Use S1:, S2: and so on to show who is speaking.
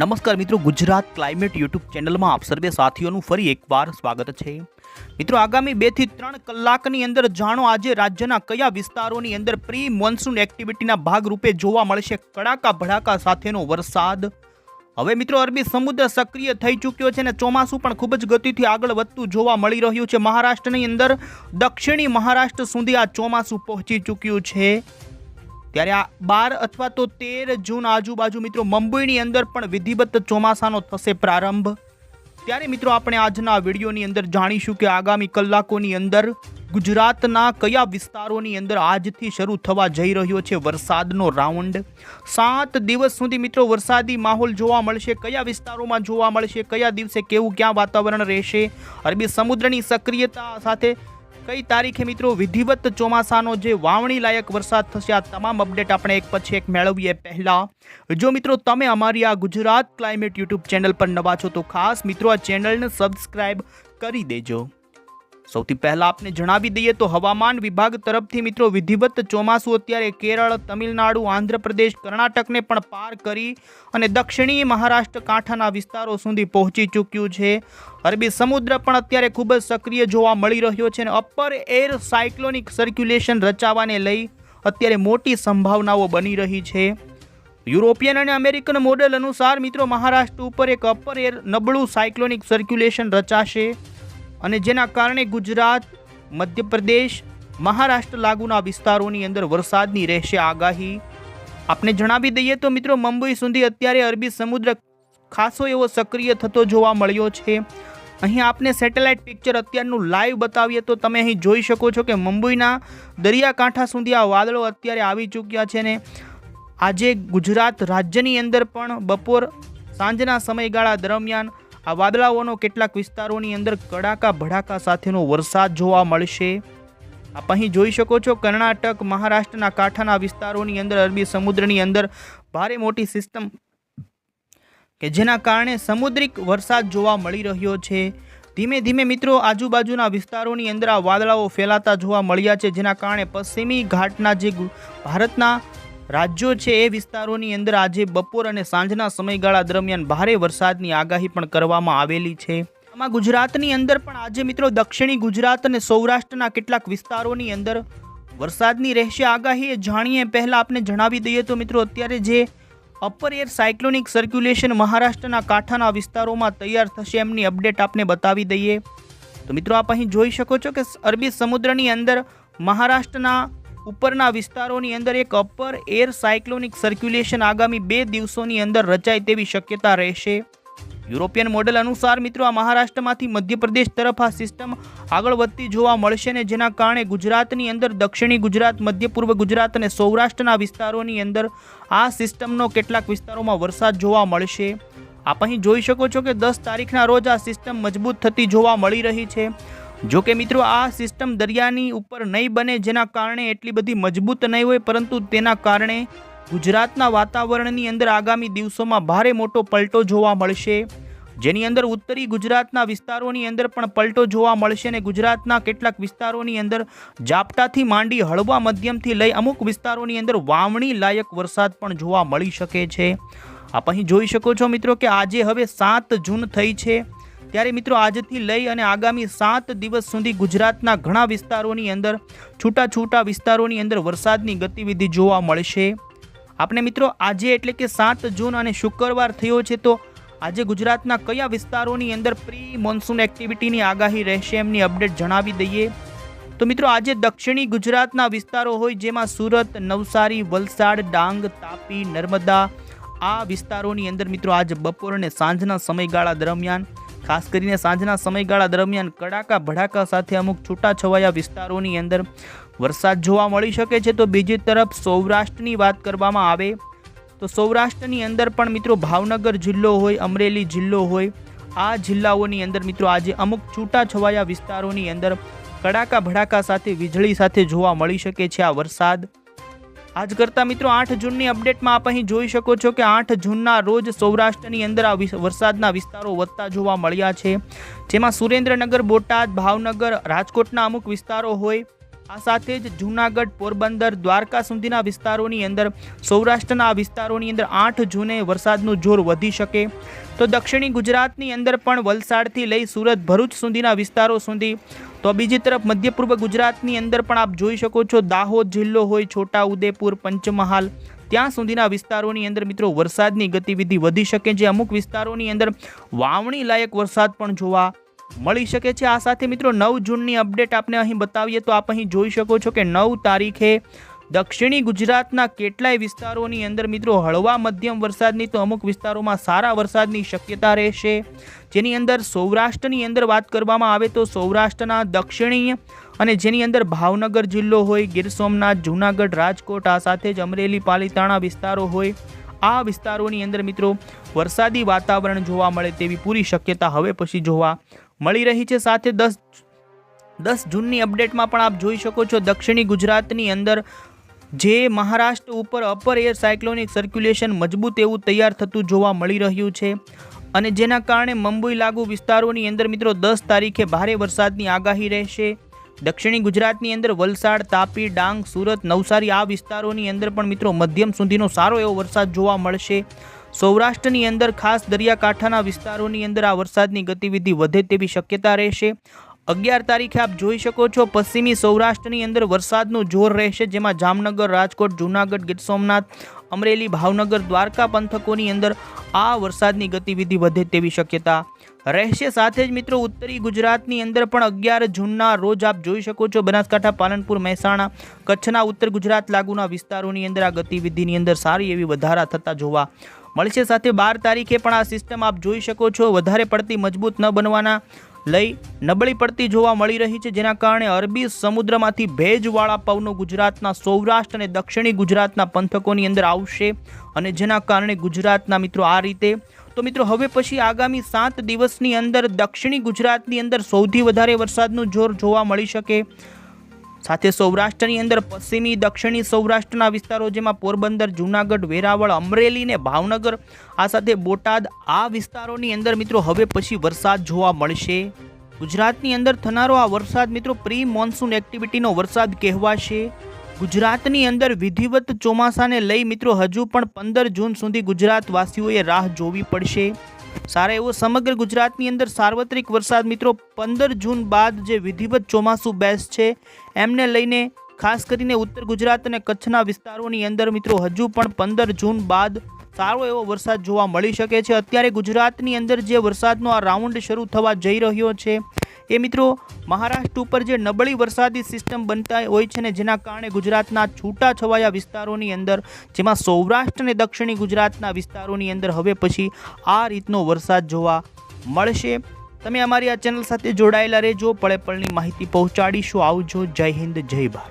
S1: નમસ્કાર મિત્રો, Gujarat climate YouTube ચેનલમાં આપ સર્વે સાથીઓનું ફરી એકવાર સ્વાગત છે. મિત્રો, આગામી બેથી ત્રણ કલાકની અંદર જાણો આજે રાજ્યના કયા વિસ્તારોની અંદર પ્રી મોન્સૂન એક્ટિવિટીના ભાગરૂપે જોવા મળશે કડાકા ભડાકા સાથેનો વરસાદ. હવે મિત્રો, અરબી સમુદ્ર સક્રિય થઈ ચૂક્યો છે અને ચોમાસું પણ ખૂબ જ ગતિથી આગળ વધતું જોવા મળી રહ્યું છે. મહારાષ્ટ્રની અંદર દક્ષિણી મહારાષ્ટ્ર સુધી આ ચોમાસું પહોંચી ચૂક્યું છે. ત્યારે આ બાર અથવા તો તેર જૂન આજુબાજુ મિત્રો મુંબઈની અંદર પણ વિધિવત ચોમાસાનો થશે પ્રારંભ. ત્યારે મિત્રો આપણે આજના વિડીયોની અંદર જાણીશું કે આગામી કલાકોની અંદર ગુજરાતના કયા વિસ્તારોની અંદર આજથી શરૂ થવા જઈ રહ્યો છે વરસાદનો રાઉન્ડ. સાત દિવસ સુધી મિત્રો વરસાદી માહોલ જોવા મળશે. કયા વિસ્તારોમાં જોવા મળશે? કયા દિવસે કેવું, ક્યાં વાતાવરણ રહેશે? અરબી સમુદ્રની સક્રિયતા સાથે કઈ તારીખે મિત્રો વિધિવત ચોમાસાનો જે વાવણી લાયક વરસાદ થશે, આ તમામ અપડેટ આપણે એક પછી એક મેળવીએ પહેલાં. જો મિત્રો તમે અમારી આ ગુજરાત ક્લાઇમેટ યુટ્યુબ ચેનલ પર નવા છો, તો ખાસ મિત્રો આ ચેનલને સબસ્ક્રાઈબ કરી દેજો. સૌથી પહેલા આપને જણાવી દઈએ તો હવામાન વિભાગ તરફથી મિત્રો વિધિવત ચોમાસું અત્યારે કેરળ, તમિલનાડુ, આંધ્રપ્રદેશ, કર્ણાટકને પણ પાર કરી અને દક્ષિણીય મહારાષ્ટ્ર, કાંઠાના વિસ્તારો સુધી પહોંચી ચૂક્યું છે. અરબી સમુદ્ર પણ અત્યારે ખૂબ જ સક્રિય જોવા મળી રહ્યો છે અને અપર એર સાયક્લોનિક સર્ક્યુલેશન રચાવાને લઈ અત્યારે મોટી સંભાવનાઓ બની રહી છે. યુરોપિયન અને અમેરિકન મોડેલ અનુસાર મિત્રો મહારાષ્ટ્ર ઉપર એક અપર એર નબળું સાયક્લોનિક સર્ક્યુલેશન રચાશે. અને જેના કારણે ગુજરાત, મધ્યપ્રદેશ, મહારાષ્ટ્ર લાગુના વિસ્તારોની અંદર વરસાદની રહેશે આગાહી. આપને જણાવી દઈએ તો મિત્રો મુંબઈ સુધી અત્યારે અરબી સમુદ્ર ખાસો એવો સક્રિય થતો જોવા મળ્યો છે. અહીં આપને સેટેલાઇટ પિક્ચર અત્યારનું લાઈવ બતાવીએ તો તમે અહીં જોઈ શકો છો કે મુંબઈના દરિયાકાંઠા સુધી આ વાદળો અત્યારે આવી ચૂક્યા છે ને આજે ગુજરાત રાજ્યની અંદર પણ બપોર સાંજના સમયગાળા દરમિયાન આ વાદળાઓનો કેટલાક વિસ્તારોની અંદર કડાકા ભડાકા સાથેનો વરસાદ જોવા મળશે. આપ અહીં જોઈ શકો છો કર્ણાટક, મહારાષ્ટ્રના કાંઠાના વિસ્તારોની અંદર, અરબી સમુદ્રની અંદર ભારે મોટી સિસ્ટમ કે જેના કારણે સમુદ્રિક વરસાદ જોવા મળી રહ્યો છે. ધીમે ધીમે મિત્રો આજુબાજુના વિસ્તારોની અંદર આ વાદળાઓ ફેલાતા જોવા મળ્યા છે, જેના કારણે પશ્ચિમી ઘાટના જે ભારતના રાજ્યો છે એ વિસ્તારોની અંદર આજે બપોર અને સાંજના સમયગાળા દરમિયાન ભારે વરસાદની આગાહી પણ કરવામાં આવેલી છે. આમાં ગુજરાતની અંદર પણ આજે મિત્રો દક્ષિણી ગુજરાત અને સૌરાષ્ટ્રના કેટલાક વિસ્તારોની અંદર વરસાદની રહેશે આગાહી એ જાણીએ. પહેલાં આપને જણાવી દઈએ તો મિત્રો અત્યારે જે અપર એર સાયક્લોનિક સર્ક્યુલેશન મહારાષ્ટ્રના કાંઠાના વિસ્તારોમાં તૈયાર થશે એમની અપડેટ આપને બતાવી દઈએ. તો મિત્રો આપ અહીં જોઈ શકો છો કે અરબી સમુદ્રની અંદર મહારાષ્ટ્રના ઉપરના વિસ્તારોની અંદર એક અપર એર સાયક્લોનિક સર્ક્યુલેશન આગામી બે દિવસોની અંદર રચાય તેવી શક્યતા રહેશે. યુરોપિયન મોડેલ અનુસાર મિત્રો, આ મહારાષ્ટ્રમાંથી મધ્યપ્રદેશ તરફ આ સિસ્ટમ આગળ વધતી જોવા મળશે ને જેના કારણે ગુજરાતની અંદર દક્ષિણી ગુજરાત મધ્ય પૂર્વ ગુજરાત અને સૌરાષ્ટ્રના વિસ્તારોની અંદર આ સિસ્ટમનો કેટલાક વિસ્તારોમાં વરસાદ જોવા મળશે. આપ અહીં જોઈ શકો છો કે દસ તારીખના રોજ આ સિસ્ટમ મજબૂત થતી જોવા મળી રહી છે. જો કે મિત્રો, આ સિસ્ટમ દરિયાની ઉપર નહીં બને જેના કારણે એટલી બધી મજબૂત નહીં હોય, પરંતુ તેના કારણે ગુજરાતના વાતાવરણની અંદર આગામી દિવસોમાં ભારે મોટો પલટો જોવા મળશે. જેની અંદર ઉત્તરી ગુજરાતના વિસ્તારોની અંદર પણ પલટો જોવા મળશે અને ગુજરાતના કેટલાક વિસ્તારોની અંદર ઝાપટાથી માંડી હળવા મધ્યમથી લઈ અમુક વિસ્તારોની અંદર વાવણી લાયક વરસાદ પણ જોવા મળી શકે છે. આપ અહીં જોઈ શકો છો મિત્રો કે આજે હવે સાત જૂન થઈ છે. ત્યારે મિત્રો આજથી લઈ અને આગામી સાત દિવસ સુધી ગુજરાતના ઘણા વિસ્તારોની અંદર છૂટા છૂટા વિસ્તારોની અંદર વરસાદની ગતિવિધિ જોવા મળશે. આપણે મિત્રો આજે એટલે કે સાત જૂન અને શુક્રવાર થયો છે તો આજે ગુજરાતના કયા વિસ્તારોની અંદર પ્રી મોન્સૂન એક્ટિવિટીની આગાહી રહેશે એમની અપડેટ જણાવી દઈએ. તો મિત્રો આજે દક્ષિણી ગુજરાતના વિસ્તારો હોય જેમાં સુરત, નવસારી, વલસાડ, ડાંગ, તાપી, નર્મદા, આ વિસ્તારોની અંદર મિત્રો આજ બપોર અને સાંજના સમયગાળા દરમિયાન ખાસ કરીને સાંજના સમયગાળા દરમિયાન કડાકા ભડાકા સાથે અમુક છૂટાછવાયા વિસ્તારોની અંદર વરસાદ જોવા મળી શકે છે. તો બીજી તરફ સૌરાષ્ટ્રની વાત કરવામાં આવે તો સૌરાષ્ટ્રની અંદર પણ મિત્રો ભાવનગર જિલ્લો હોય, અમરેલી જિલ્લો હોય, આ જિલ્લાઓની અંદર મિત્રો આજે અમુક છૂટાછવાયા વિસ્તારોની અંદર કડાકા ભડાકા સાથે, વીજળી સાથે જોવા મળી શકે છે આ વરસાદ. આજ કરતાં મિત્રો આઠ જૂનની અપડેટમાં આપ અહીં જોઈ શકો છો કે આઠ જૂનના રોજ સૌરાષ્ટ્રની અંદર આ વરસાદના વિસ્તારો વધતા જોવા મળ્યા છે. જેમાં સુરેન્દ્રનગર, બોટાદ, ભાવનગર, રાજકોટના અમુક વિસ્તારો હોય આ સાથે જ જૂનાગઢ, પોરબંદર, દ્વારકા સુધીના વિસ્તારોની અંદર, સૌરાષ્ટ્રના વિસ્તારોની અંદર આઠ જૂને વરસાદનું જોર વધી શકે. તો દક્ષિણી ગુજરાતની અંદર પણ વલસાડથી લઈ સુરત, ભરૂચ સુધીના વિસ્તારો સુધી. તો બીજી તરફ મધ્ય પૂર્વ ગુજરાતની અંદર પણ આપ જોઈ શકો છો, દાહોદ જિલ્લો હોય છોટા ઉદેપુર પંચમહાલ, ત્યાં સુધીના વિસ્તારોની અંદર મિત્રો વરસાદની ગતિવિધિ વધી શકે છે. અમુક વિસ્તારોની અંદર વાવણી લાયક વરસાદ પણ જોવા મળી શકે છે. આ સાથે મિત્રો નવ જૂનની અપડેટ આપને અહીં બતાવીએ તો આપ અહીં જોઈ શકો છો કે નવ તારીખે દક્ષિણી ગુજરાતના કેટલાય વિસ્તારોની અંદર મિત્રો હળવા મધ્યમ વરસાદની તો અમુક વિસ્તારોમાં સારા વરસાદની શક્યતા રહેશે. જેની અંદર સૌરાષ્ટ્રની અંદર વાત કરવામાં આવે તો સૌરાષ્ટ્રના દક્ષિણીય અને જેની અંદર ભાવનગર જિલ્લો હોય, ગીર સોમનાથ, જૂનાગઢ, રાજકોટ, આ સાથે જ અમરેલી, પાલીતાણા વિસ્તારો હોય, આ વિસ્તારોની અંદર મિત્રો વરસાદી વાતાવરણ જોવા મળે તેવી પૂરી શક્યતા હવે પછી જોવા મળી રહી છે. સાથે દસ દસ જૂનની અપડેટમાં પણ આપ જોઈ શકો છો દક્ષિણી ગુજરાતની અંદર જે મહારાષ્ટ્ર ઉપર અપર એર સાયક્લોનિક સર્ક્યુલેશન મજબૂત એવું તૈયાર થતું જોવા મળી રહ્યું છે. અને જેના કારણે મુંબઈ લાગુ વિસ્તારોની અંદર મિત્રો દસ તારીખે ભારે વરસાદની આગાહી રહેશે. દક્ષિણી ગુજરાતની અંદર વલસાડ, તાપી, ડાંગ, સુરત, નવસારી આ વિસ્તારોની અંદર પણ મિત્રો મધ્યમ સુધીનો સારો એવો વરસાદ જોવા મળશે. સૌરાષ્ટ્રની અંદર ખાસ દરિયાકાંઠાના વિસ્તારોની અંદર આ વરસાદની ગતિવિધિ વધે તેવી શક્યતા રહેશે. અગિયાર તારીખે આપ જોઈ શકો છો, પશ્ચિમી સૌરાષ્ટ્રની અંદર વરસાદનું જોર રહેશે, જેમાં જામનગર, રાજકોટ, જૂનાગઢ, ગીર સોમનાથ, અમરેલી, ભાવનગર, દ્વારકા પંથકોની અંદર આ વરસાદની ગતિવિધિ વધે તેવી શક્યતા રહેશે. સાથે જ મિત્રો, ઉત્તરી ગુજરાતની અંદર પણ અગિયાર જૂનના રોજ આપ જોઈ શકો છો, બનાસકાંઠા, પાલનપુર, મહેસાણા, કચ્છના ઉત્તર ગુજરાત લાગુના વિસ્તારોની અંદર આ ગતિવિધિની અંદર સારી એવી વધારા થતા જોવા મળશે સાથે બાર તારીખે પણ આ સિસ્ટમ આપ જોઈ શકો છો. વધારે પડતી મજબૂત ન બનવાના લઈ નબળી પડતી જોવા મળી રહી છે, જેના કારણે અરબી સમુદ્રમાંથી ભેજવાળા પવનો ગુજરાતના સૌરાષ્ટ્ર અને દક્ષિણી ગુજરાતના પંથકોની અંદર આવશે અને જેના કારણે ગુજરાતના મિત્રો આ રીતે તો મિત્રો હવે પછી આગામી સાત દિવસની અંદર દક્ષિણી ગુજરાતની અંદર સૌથી વધારે વરસાદનું જોર જોવા મળી શકે. સાથે સૌરાષ્ટ્રની અંદર પશ્ચિમી, દક્ષિણી સૌરાષ્ટ્રના વિસ્તારો જેમાં પોરબંદર, જૂનાગઢ, વેરાવળ, અમરેલી ને ભાવનગર, આ સાથે બોટાદ, આ વિસ્તારોની અંદર મિત્રો હવે પછી વરસાદ જોવા મળશે. ગુજરાતની અંદર થનારો આ વરસાદ મિત્રો પ્રી મોન્સૂન એક્ટિવિટીનો વરસાદ કહેવાશે. ગુજરાતની અંદર વિધિવત ચોમાસાને લઈ મિત્રો હજુ પણ પંદર જૂન સુધી ગુજરાતવાસીઓએ રાહ જોવી પડશે. સારા એવો સમગ્ર ગુજરાતની અંદર સાર્વત્રિક વરસાદ મિત્રો, પંદર જૂન બાદ જે વિધિવત ચોમાસું બેસ છે, એમને લઈને ખાસ કરીને ઉત્તર ગુજરાત અને કચ્છના વિસ્તારોની અંદર મિત્રો, હજુ પણ પંદર જૂન બાદ સારો એવો વરસાદ જોવા મળી શકે છે. અત્યારે ગુજરાતની અંદર જે વરસાદનો આ રાઉન્ડ શરૂ થવા જઈ રહ્યો છે એ મિત્રો, મહારાષ્ટ્ર ઉપર જે નબળી વરસાદી સિસ્ટમ બનતા હોય છે ને જેના કારણે ગુજરાતના છૂટા છવાયા વિસ્તારોની અંદર, જેમાં સૌરાષ્ટ્ર અને દક્ષિણી ગુજરાતના વિસ્તારોની અંદર હવે પછી આ રીતનો વરસાદ જોવા મળશે. તમે અમારી આ ચેનલ સાથે જોડાયેલા રહેજો. પળે પળની માહિતી પહોંચાડીશું. આવજો. જય હિન્દ, જય ભારત.